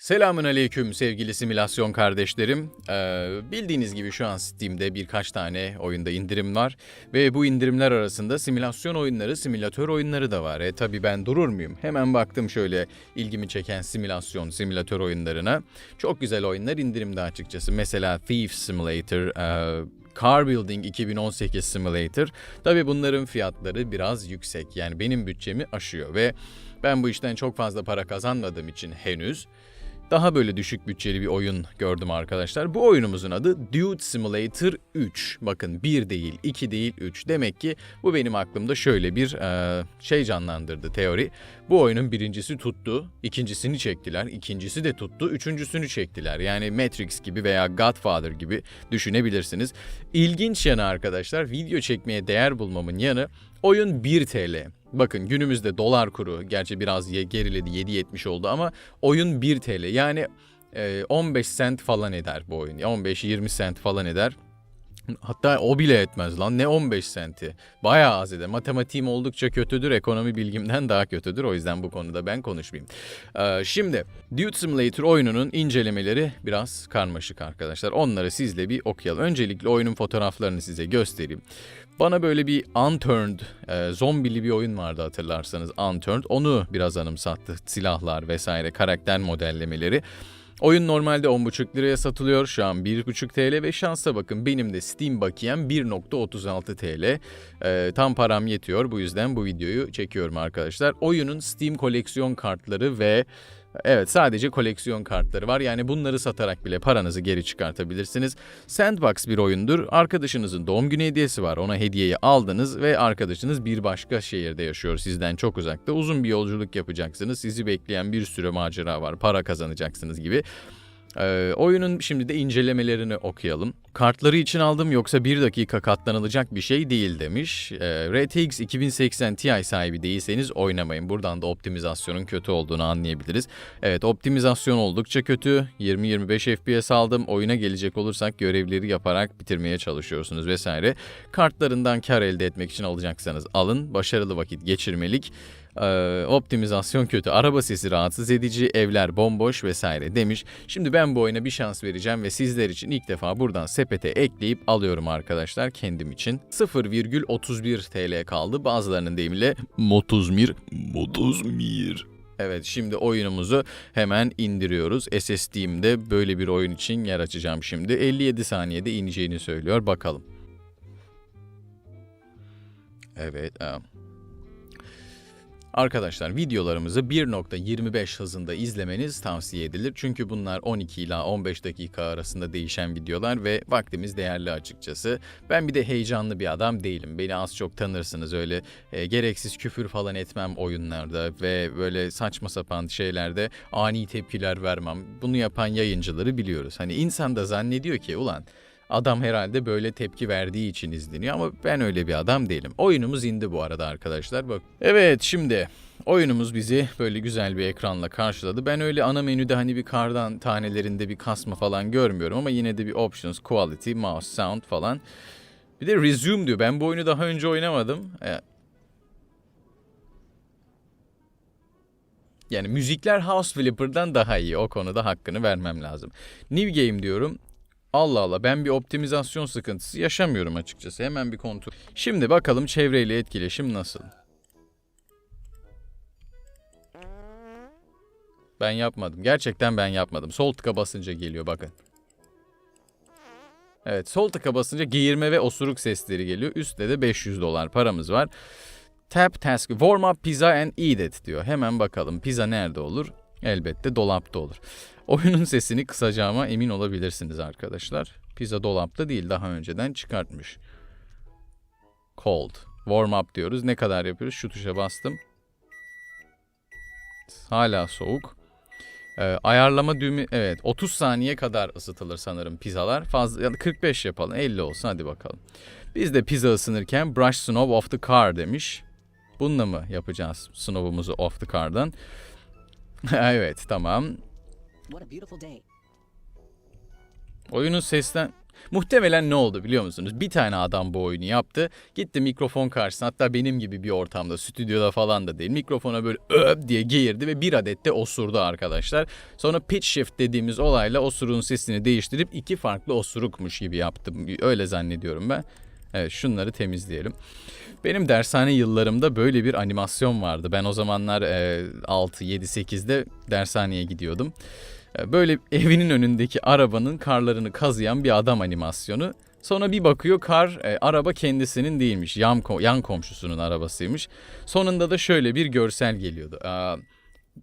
Selamün aleyküm sevgili simülasyon kardeşlerim. Ee, bildiğiniz gibi şu an Steam'de birkaç tane oyunda indirim var. Ve bu indirimler arasında simülasyon oyunları, simülatör oyunları da var. E tabi ben durur muyum? Hemen baktım şöyle ilgimi çeken simülasyon, simülatör oyunlarına. Çok güzel oyunlar indirimde açıkçası. Mesela Thief Simulator, e, Car Building 2018 Simulator. Tabi bunların fiyatları biraz yüksek. Yani benim bütçemi aşıyor ve ben bu işten çok fazla para kazanmadığım için henüz daha böyle düşük bütçeli bir oyun gördüm arkadaşlar. Bu oyunumuzun adı Dude Simulator 3. Bakın 1 değil, 2 değil, 3. Demek ki bu benim aklımda şöyle bir e, şey canlandırdı teori. Bu oyunun birincisi tuttu, ikincisini çektiler, ikincisi de tuttu, üçüncüsünü çektiler. Yani Matrix gibi veya Godfather gibi düşünebilirsiniz. İlginç yanı arkadaşlar video çekmeye değer bulmamın yanı oyun 1 TL. Bakın günümüzde dolar kuru gerçi biraz geriledi 7.70 oldu ama oyun 1 TL. Yani e, 15 sent falan eder bu oyun. 15-20 sent falan eder. Hatta o bile etmez lan. Ne 15 senti? Bayağı az eder. Matematiğim oldukça kötüdür. Ekonomi bilgimden daha kötüdür. O yüzden bu konuda ben konuşmayayım. Ee, şimdi Dude Simulator oyununun incelemeleri biraz karmaşık arkadaşlar. Onları sizle bir okuyalım. Öncelikle oyunun fotoğraflarını size göstereyim. Bana böyle bir Unturned, e, zombili bir oyun vardı hatırlarsanız Unturned. Onu biraz anımsattı. Silahlar vesaire, karakter modellemeleri. Oyun normalde 10,5 liraya satılıyor. Şu an 1,5 TL ve şansa bakın benim de Steam bakiyem 1.36 TL. Ee, tam param yetiyor. Bu yüzden bu videoyu çekiyorum arkadaşlar. Oyunun Steam koleksiyon kartları ve Evet sadece koleksiyon kartları var. Yani bunları satarak bile paranızı geri çıkartabilirsiniz. Sandbox bir oyundur. Arkadaşınızın doğum günü hediyesi var. Ona hediyeyi aldınız ve arkadaşınız bir başka şehirde yaşıyor sizden çok uzakta. Uzun bir yolculuk yapacaksınız. Sizi bekleyen bir sürü macera var. Para kazanacaksınız gibi. Ee, oyunun şimdi de incelemelerini okuyalım. Kartları için aldım yoksa bir dakika katlanılacak bir şey değil demiş. Ee, RTX 2080 Ti sahibi değilseniz oynamayın. Buradan da optimizasyonun kötü olduğunu anlayabiliriz. Evet optimizasyon oldukça kötü. 20-25 FPS aldım. Oyuna gelecek olursak görevleri yaparak bitirmeye çalışıyorsunuz vesaire. Kartlarından kar elde etmek için alacaksanız alın. Başarılı vakit geçirmelik. Optimizasyon kötü, araba sesi rahatsız edici, evler bomboş vesaire demiş. Şimdi ben bu oyuna bir şans vereceğim ve sizler için ilk defa buradan sepete ekleyip alıyorum arkadaşlar kendim için. 0,31 TL kaldı. Bazılarının deyimiyle motuzmir, motuzmir. Evet şimdi oyunumuzu hemen indiriyoruz. SSD'imde böyle bir oyun için yer açacağım şimdi. 57 saniyede ineceğini söylüyor. Bakalım. Evet. aa. Arkadaşlar videolarımızı 1.25 hızında izlemeniz tavsiye edilir. Çünkü bunlar 12 ila 15 dakika arasında değişen videolar ve vaktimiz değerli açıkçası. Ben bir de heyecanlı bir adam değilim. Beni az çok tanırsınız öyle e, gereksiz küfür falan etmem oyunlarda ve böyle saçma sapan şeylerde ani tepkiler vermem. Bunu yapan yayıncıları biliyoruz. Hani insan da zannediyor ki ulan Adam herhalde böyle tepki verdiği için izleniyor ama ben öyle bir adam değilim. Oyunumuz indi bu arada arkadaşlar. Bak. Evet şimdi oyunumuz bizi böyle güzel bir ekranla karşıladı. Ben öyle ana menüde hani bir kardan tanelerinde bir kasma falan görmüyorum ama yine de bir options, quality, mouse, sound falan. Bir de resume diyor. Ben bu oyunu daha önce oynamadım. E, Yani müzikler House Flipper'dan daha iyi. O konuda hakkını vermem lazım. New Game diyorum. Allah Allah ben bir optimizasyon sıkıntısı yaşamıyorum açıkçası. Hemen bir kontrol. Şimdi bakalım çevreyle etkileşim nasıl? Ben yapmadım. Gerçekten ben yapmadım. Sol tıka basınca geliyor bakın. Evet sol tıka basınca geğirme ve osuruk sesleri geliyor. Üstte de 500 dolar paramız var. Tap task warm up pizza and eat it diyor. Hemen bakalım pizza nerede olur? Elbette dolapta olur. Oyunun sesini kısacağıma emin olabilirsiniz arkadaşlar. Pizza dolapta değil daha önceden çıkartmış. Cold. Warm up diyoruz. Ne kadar yapıyoruz? Şu tuşa bastım. Hala soğuk. Ee, ayarlama düğümü evet 30 saniye kadar ısıtılır sanırım pizzalar. Fazla yani 45 yapalım 50 olsun hadi bakalım. Biz de pizza ısınırken brush snow off the car demiş. Bununla mı yapacağız snow'umuzu off the car'dan? evet tamam. Oyunun sesten Muhtemelen ne oldu biliyor musunuz? Bir tane adam bu oyunu yaptı. Gitti mikrofon karşısına hatta benim gibi bir ortamda, stüdyoda falan da değil. Mikrofona böyle öp diye geğirdi ve bir adet de osurdu arkadaşlar. Sonra pitch shift dediğimiz olayla osuruğun sesini değiştirip iki farklı osurukmuş gibi yaptım. Öyle zannediyorum ben. Evet şunları temizleyelim. Benim dershane yıllarımda böyle bir animasyon vardı. Ben o zamanlar e, 6, 7, 8'de dershaneye gidiyordum. E, Böyle evinin önündeki arabanın karlarını kazıyan bir adam animasyonu. Sonra bir bakıyor kar e, araba kendisinin değilmiş. Yan, yan komşusunun arabasıymış. Sonunda da şöyle bir görsel geliyordu. Aa,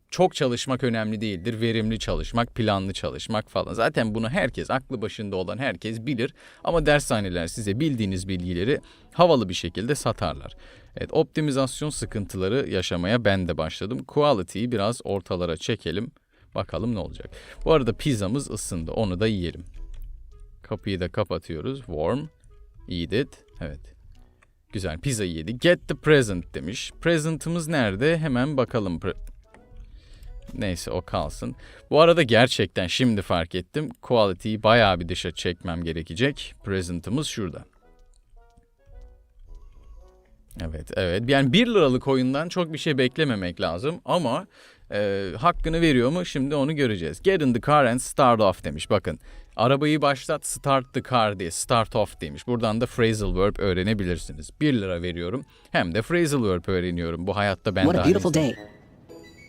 çok çalışmak önemli değildir. Verimli çalışmak, planlı çalışmak falan. Zaten bunu herkes, aklı başında olan herkes bilir. Ama dershaneler size bildiğiniz bilgileri havalı bir şekilde satarlar. Evet, optimizasyon sıkıntıları yaşamaya ben de başladım. Quality'yi biraz ortalara çekelim. Bakalım ne olacak. Bu arada pizzamız ısındı. Onu da yiyelim. Kapıyı da kapatıyoruz. Warm. Eat it. Evet. Güzel pizza yedik. Get the present demiş. Present'ımız nerede? Hemen bakalım. Neyse o kalsın. Bu arada gerçekten şimdi fark ettim. Quality'yi bayağı bir dışa çekmem gerekecek. Present'ımız şurada. Evet, evet. Yani 1 liralık oyundan çok bir şey beklememek lazım ama e, hakkını veriyor mu şimdi onu göreceğiz. Get in the car and start off demiş. Bakın arabayı başlat start the car diye start off demiş. Buradan da phrasal verb öğrenebilirsiniz. 1 lira veriyorum hem de phrasal verb öğreniyorum. Bu hayatta ben What a beautiful day.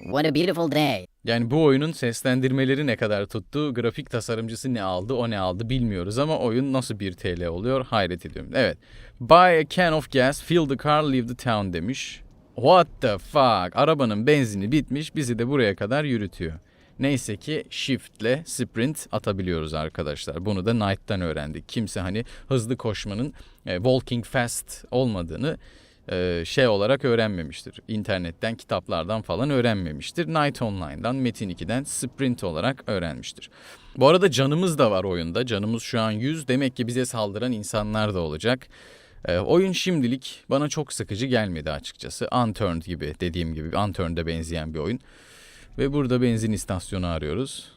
What a beautiful day. Yani bu oyunun seslendirmeleri ne kadar tuttu, grafik tasarımcısı ne aldı, o ne aldı bilmiyoruz ama oyun nasıl 1 TL oluyor hayret ediyorum. Evet. Buy a can of gas, fill the car, leave the town demiş. What the fuck? Arabanın benzini bitmiş, bizi de buraya kadar yürütüyor. Neyse ki shiftle sprint atabiliyoruz arkadaşlar. Bunu da Knight'tan öğrendik. Kimse hani hızlı koşmanın e, walking fast olmadığını e, şey olarak öğrenmemiştir. İnternetten, kitaplardan falan öğrenmemiştir. Night Online'dan, Metin 2'den sprint olarak öğrenmiştir. Bu arada canımız da var oyunda. Canımız şu an 100. Demek ki bize saldıran insanlar da olacak. E, oyun şimdilik bana çok sıkıcı gelmedi açıkçası. Unturned gibi dediğim gibi Unturned'e benzeyen bir oyun. Ve burada benzin istasyonu arıyoruz.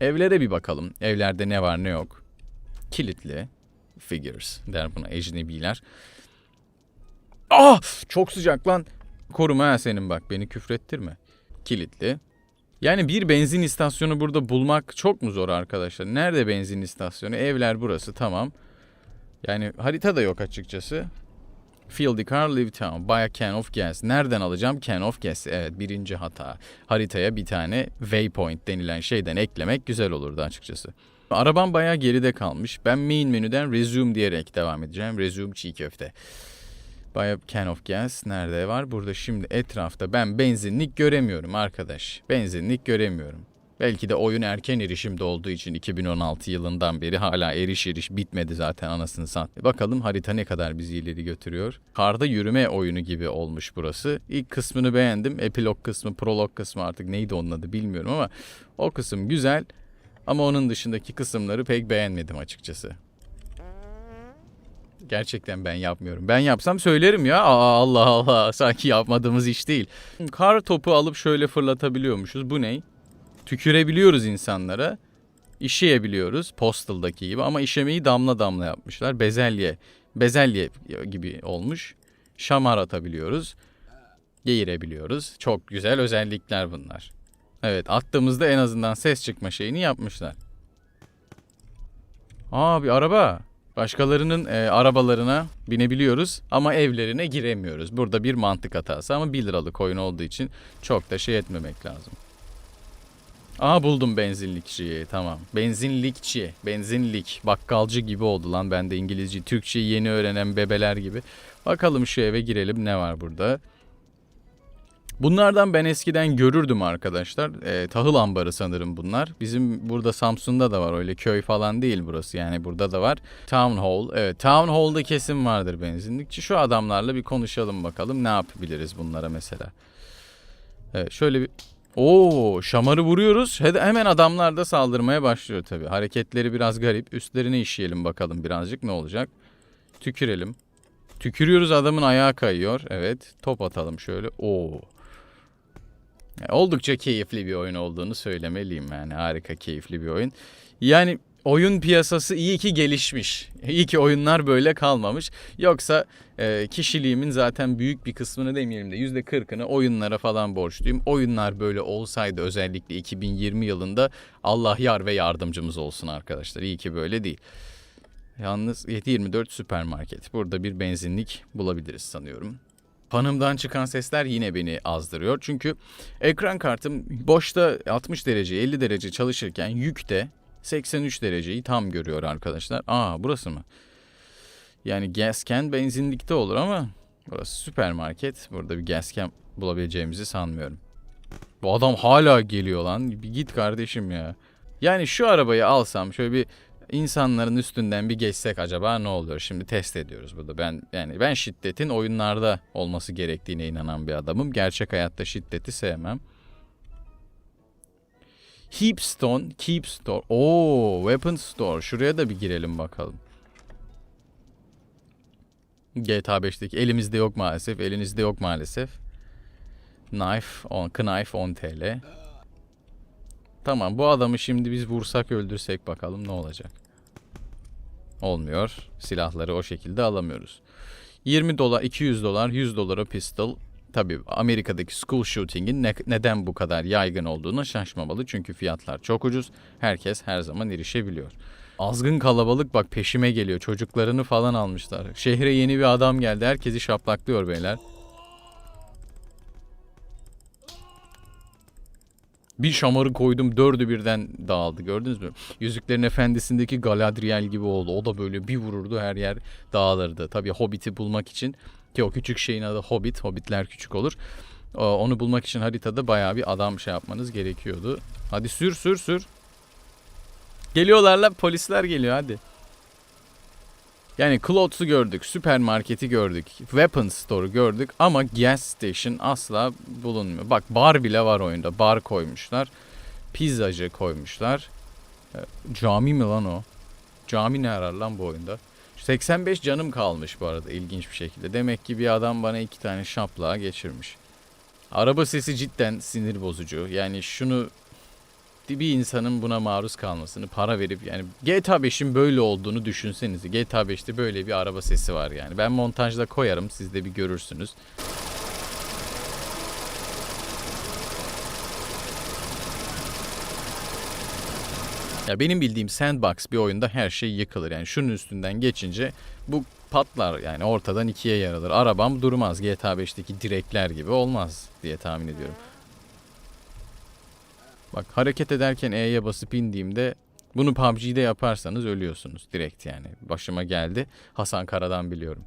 Evlere bir bakalım. Evlerde ne var ne yok. Kilitli. Figures der buna ecnebiler. Ah! Çok sıcak lan. Koruma ha senin bak beni küfrettirme. Kilitli. Yani bir benzin istasyonu burada bulmak çok mu zor arkadaşlar? Nerede benzin istasyonu? Evler burası tamam. Yani harita da yok açıkçası. Fill the car, leave town. Buy a can of gas. Nereden alacağım? Can of gas. Evet birinci hata. Haritaya bir tane waypoint denilen şeyden eklemek güzel olurdu açıkçası. Arabam bayağı geride kalmış. Ben main menüden resume diyerek devam edeceğim. Resume çiğ köfte. Buy a can of gas nerede var? Burada şimdi etrafta ben benzinlik göremiyorum arkadaş. Benzinlik göremiyorum. Belki de oyun erken erişimde olduğu için 2016 yılından beri hala eriş eriş bitmedi zaten anasını sat. Bakalım harita ne kadar bizi ileri götürüyor. Karda yürüme oyunu gibi olmuş burası. İlk kısmını beğendim. Epilog kısmı, prolog kısmı artık neydi onun adı bilmiyorum ama o kısım güzel. Ama onun dışındaki kısımları pek beğenmedim açıkçası. Gerçekten ben yapmıyorum. Ben yapsam söylerim ya. Aa, Allah Allah sanki yapmadığımız iş değil. Kar topu alıp şöyle fırlatabiliyormuşuz. Bu ne? Tükürebiliyoruz insanlara. İşeyebiliyoruz Postal'daki gibi ama işemeyi damla damla yapmışlar. Bezelye, bezelye gibi olmuş. Şamar atabiliyoruz. Geğirebiliyoruz. Çok güzel özellikler bunlar. Evet attığımızda en azından ses çıkma şeyini yapmışlar. Aa bir araba. Başkalarının e, arabalarına binebiliyoruz ama evlerine giremiyoruz. Burada bir mantık hatası ama 1 liralık oyun olduğu için çok da şey etmemek lazım. Aa buldum benzinlikçiyi tamam. Benzinlikçi, benzinlik, bakkalcı gibi oldu lan ben de İngilizce, Türkçeyi yeni öğrenen bebeler gibi. Bakalım şu eve girelim ne var burada. Bunlardan ben eskiden görürdüm arkadaşlar. E, tahıl ambarı sanırım bunlar. Bizim burada Samsun'da da var öyle köy falan değil burası yani burada da var. Town Hall. Evet Town Hall'da kesin vardır benzinlikçi. Şu adamlarla bir konuşalım bakalım ne yapabiliriz bunlara mesela. Evet şöyle bir... Oo şamarı vuruyoruz. He- Hemen adamlar da saldırmaya başlıyor tabii. Hareketleri biraz garip. Üstlerine işleyelim bakalım birazcık ne olacak. Tükürelim. Tükürüyoruz adamın ayağı kayıyor. Evet top atalım şöyle. Oo. Oldukça keyifli bir oyun olduğunu söylemeliyim yani harika keyifli bir oyun. Yani oyun piyasası iyi ki gelişmiş. İyi ki oyunlar böyle kalmamış. Yoksa e, kişiliğimin zaten büyük bir kısmını demeyelim de yüzde kırkını oyunlara falan borçluyum. Oyunlar böyle olsaydı özellikle 2020 yılında Allah yar ve yardımcımız olsun arkadaşlar. İyi ki böyle değil. Yalnız 7-24 süpermarket. Burada bir benzinlik bulabiliriz sanıyorum. Fanımdan çıkan sesler yine beni azdırıyor. Çünkü ekran kartım boşta 60 derece 50 derece çalışırken yükte 83 dereceyi tam görüyor arkadaşlar. Aa burası mı? Yani gasken benzinlikte olur ama burası süpermarket. Burada bir gasken bulabileceğimizi sanmıyorum. Bu adam hala geliyor lan. Bir git kardeşim ya. Yani şu arabayı alsam şöyle bir insanların üstünden bir geçsek acaba ne olur? Şimdi test ediyoruz burada. Ben yani ben şiddetin oyunlarda olması gerektiğine inanan bir adamım. Gerçek hayatta şiddeti sevmem. Heapstone, Keep Store. Oo, Weapon Store. Şuraya da bir girelim bakalım. GTA 5'teki elimizde yok maalesef. Elinizde yok maalesef. Knife, on, knife 10 TL. Tamam bu adamı şimdi biz vursak öldürsek bakalım ne olacak. Olmuyor. Silahları o şekilde alamıyoruz. 20 dolar, 200 dolar, 100 dolara pistol. Tabii Amerika'daki school shooting'in ne- neden bu kadar yaygın olduğuna şaşmamalı. Çünkü fiyatlar çok ucuz. Herkes her zaman erişebiliyor. Azgın kalabalık bak peşime geliyor. Çocuklarını falan almışlar. Şehre yeni bir adam geldi. Herkesi şaplaklıyor beyler. Bir şamarı koydum dördü birden dağıldı gördünüz mü? Yüzüklerin Efendisi'ndeki Galadriel gibi oldu. O da böyle bir vururdu her yer dağılırdı. Tabii Hobbit'i bulmak için ki o küçük şeyin adı Hobbit. Hobbitler küçük olur. Ee, Onu bulmak için haritada bayağı bir adam şey yapmanız gerekiyordu. Hadi sür sür sür. Geliyorlar lan polisler geliyor hadi. Yani Clothes'u gördük, süpermarketi gördük, Weapon Store'u gördük ama gas station asla bulunmuyor. Bak bar bile var oyunda. Bar koymuşlar. Pizzacı koymuşlar. E, Cami mi lan o? Cami ne arar lan bu oyunda? 85 canım kalmış bu arada ilginç bir şekilde. Demek ki bir adam bana iki tane şaplığa geçirmiş. Araba sesi cidden sinir bozucu. Yani şunu bir insanın buna maruz kalmasını para verip yani GTA 5'in böyle olduğunu düşünsenize. GTA 5'te böyle bir araba sesi var yani. Ben montajda koyarım siz de bir görürsünüz. Ya benim bildiğim sandbox bir oyunda her şey yıkılır. Yani şunun üstünden geçince bu patlar yani ortadan ikiye yarılır. Arabam durmaz. GTA 5'teki direkler gibi olmaz diye tahmin ediyorum. Bak hareket ederken E'ye basıp indiğimde bunu PUBG'de yaparsanız ölüyorsunuz direkt yani. Başıma geldi. Hasan Kara'dan biliyorum.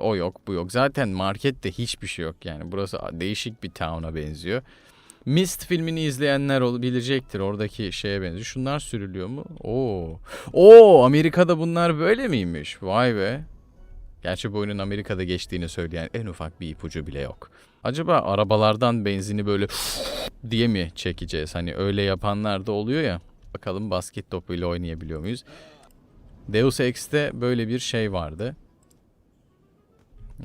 O yok bu yok. Zaten markette hiçbir şey yok yani. Burası değişik bir town'a benziyor. Mist filmini izleyenler bilecektir. Oradaki şeye benziyor. Şunlar sürülüyor mu? Oo. Oo Amerika'da bunlar böyle miymiş? Vay be. Gerçi bu oyunun Amerika'da geçtiğini söyleyen en ufak bir ipucu bile yok. Acaba arabalardan benzini böyle diye mi çekeceğiz? Hani öyle yapanlar da oluyor ya. Bakalım basket topuyla oynayabiliyor muyuz? Deus Ex'te böyle bir şey vardı.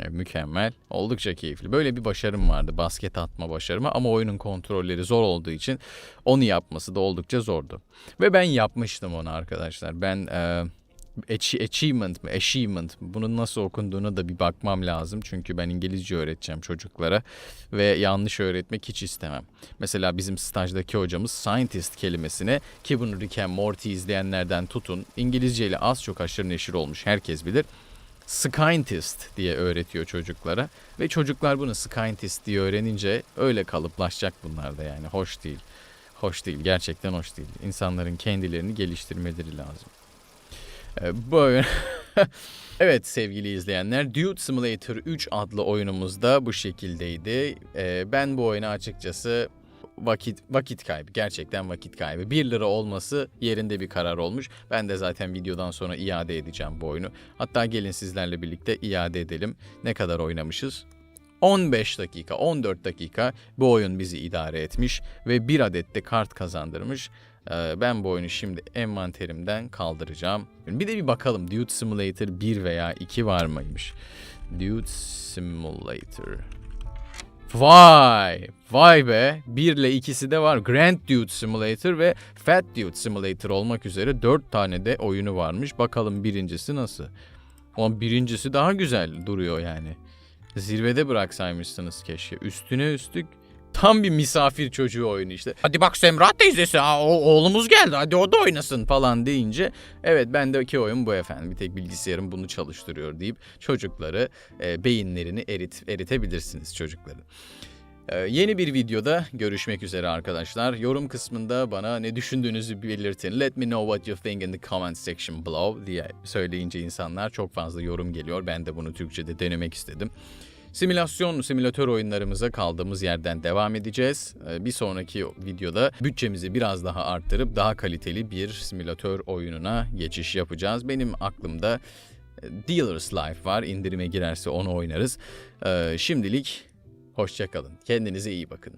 Ya, mükemmel. Oldukça keyifli. Böyle bir başarım vardı. Basket atma başarımı ama oyunun kontrolleri zor olduğu için onu yapması da oldukça zordu. Ve ben yapmıştım onu arkadaşlar. Ben e, Achie- achievement mi? Achievement. mi? Bunun nasıl okunduğuna da bir bakmam lazım. Çünkü ben İngilizce öğreteceğim çocuklara ve yanlış öğretmek hiç istemem. Mesela bizim stajdaki hocamız scientist kelimesine ki bunu Rick and Morty izleyenlerden tutun İngilizce ile az çok aşırı neşir olmuş herkes bilir. Scientist diye öğretiyor çocuklara ve çocuklar bunu scientist diye öğrenince öyle kalıplaşacak bunlar da yani hoş değil. Hoş değil gerçekten hoş değil. İnsanların kendilerini geliştirmeleri lazım. Ee, Bu oyun... evet sevgili izleyenler Dude Simulator 3 adlı oyunumuz da bu şekildeydi. Ee, ben bu oyunu açıkçası vakit vakit kaybı gerçekten vakit kaybı. 1 lira olması yerinde bir karar olmuş. Ben de zaten videodan sonra iade edeceğim bu oyunu. Hatta gelin sizlerle birlikte iade edelim. Ne kadar oynamışız? 15 dakika, 14 dakika bu oyun bizi idare etmiş ve bir adet de kart kazandırmış. Ee, Ben bu oyunu şimdi envanterimden kaldıracağım. Bir de bir bakalım Dude Simulator 1 veya 2 var mıymış? Dude Simulator. Vay, vay be. 1 ile ikisi de var. Grand Dude Simulator ve Fat Dude Simulator olmak üzere 4 tane de oyunu varmış. Bakalım birincisi nasıl? Ama birincisi daha güzel duruyor yani. Zirvede bıraksaymışsınız keşke. Üstüne üstlük tam bir misafir çocuğu oyunu işte. Hadi bak Semra teyzesi aa, o- oğlumuz geldi hadi o da oynasın falan deyince evet bendeki oyun bu efendim bir tek bilgisayarım bunu çalıştırıyor deyip çocukları e, beyinlerini erit eritebilirsiniz çocukların. Ee, yeni bir videoda görüşmek üzere arkadaşlar. Yorum kısmında bana ne düşündüğünüzü belirtin. Let me know what you think in the comment section below diye söyleyince insanlar çok fazla yorum geliyor. Ben de bunu Türkçe'de denemek istedim. Simülasyon, simülatör oyunlarımıza kaldığımız yerden devam edeceğiz. Ee, Bir sonraki videoda bütçemizi biraz daha arttırıp daha kaliteli bir simülatör oyununa geçiş yapacağız. Benim aklımda e, Dealer's Life var. İndirime girerse onu oynarız. Ee, Şimdilik hoşçakalın. Kendinize iyi bakın.